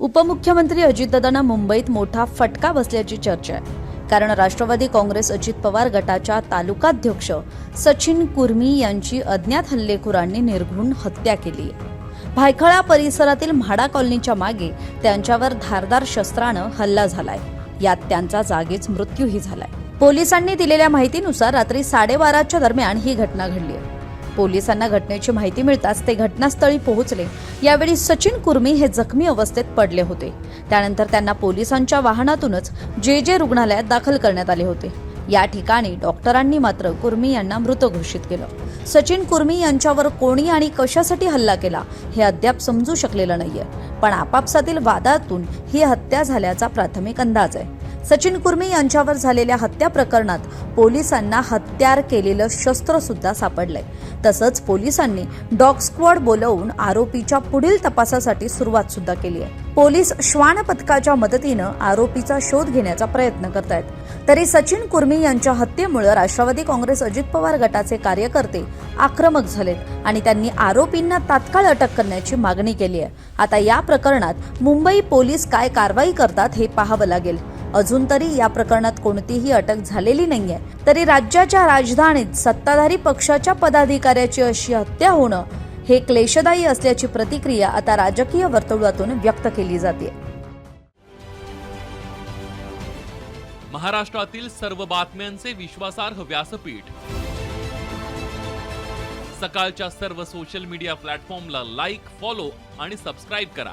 उपमुख्यमंत्री अजितदादांना मुंबईत मोठा फटका बसल्याची चर्चा आहे. कारण राष्ट्रवादी काँग्रेस अजित पवार गटाच्या तालुकाध्यक्ष सचिन कुर्मी यांची अज्ञात हल्लेखोरांनी निर्घृण हत्या केली. भायखळा परिसरातील म्हाडा कॉलनीच्या मागे त्यांच्यावर धारदार शस्त्रानं हल्ला झालाय. यात त्यांचा जागीच मृत्यूही झालाय. पोलिसांनी दिलेल्या माहितीनुसार रात्री साडेबाराच्या दरम्यान ही घटना घडली आहे. पोलिसांना घटनेची माहिती मिळताच ते घटनास्थळी पोहोचले. यावेळी सचिन कुर्मी हे जखमी अवस्थेत पडले होते. त्यानंतर त्यांना पोलिसांच्या वाहनातूनच जे जे रुग्णालयात दाखल करण्यात आले होते. या ठिकाणी डॉक्टरांनी मात्र कुर्मी यांना मृत घोषित केलं. सचिन कुर्मी यांच्यावर कोणी आणि कशासाठी हल्ला केला हे अद्याप समजू शकलेलं नाहीये. पण आपापसातील वादातून ही हत्या झाल्याचा प्राथमिक अंदाज आहे. सचिन कुर्मी यांच्यावर झालेल्या हत्या प्रकरणात पोलिसांना हत्यार केलेलं शस्त्र सुद्धा सापडलंय. तसंच पोलिसांनी डॉग स्क्वॉड बोलवून आरोपीच्या पुढील तपासासाठी सुरुवात सुद्धा केली आहे पोलीस श्वान पथकाच्या मदतीनं आरोपीचा शोध घेण्याचा प्रयत्न करतायत. तरी सचिन कुर्मी यांच्या हत्येमुळे राष्ट्रवादी काँग्रेस अजित पवार गटाचे कार्यकर्ते आक्रमक झालेत आणि त्यांनी आरोपींना तात्काळ अटक करण्याची मागणी केली आहे आता या प्रकरणात मुंबई पोलीस काय कारवाई करतात हे पाहावं लागेल. अजून तरी या प्रकरणात कोणतीही अटक झालेली नाहीये. तरी राज्याच्या राजधानीत सत्ताधारी पक्षाच्या पदाधिकाऱ्याची अशी हत्या होणं हे क्लेशदायी असल्याची प्रतिक्रिया आता राजकीय वर्तुळातून व्यक्त केली जाते. महाराष्ट्रातील सर्व बातम्यांचे विश्वासार्ह व्यासपीठ. सकाळच्या सर्व सोशल मीडिया प्लॅटफॉर्मला लाईक फॉलो आणि सबस्क्राईब करा.